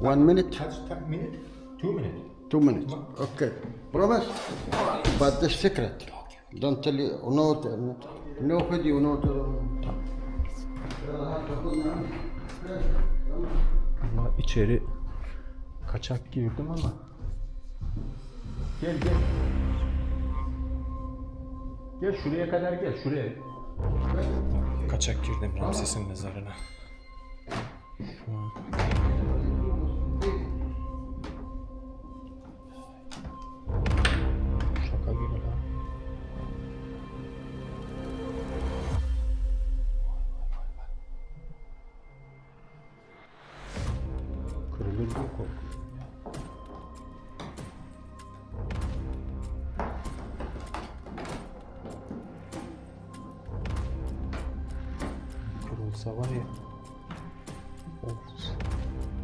One minute, Touch, touch minute? Two minute? two minutes. Okay. Promise? But the secret. Don't tell you, no, no video, no. Ama içeri kaçak girdim ama. Gel gel. Gel şuraya kadar gel şuraya. Kaçak girdim Ramses'in mezarına. королем білком. Король Саваї.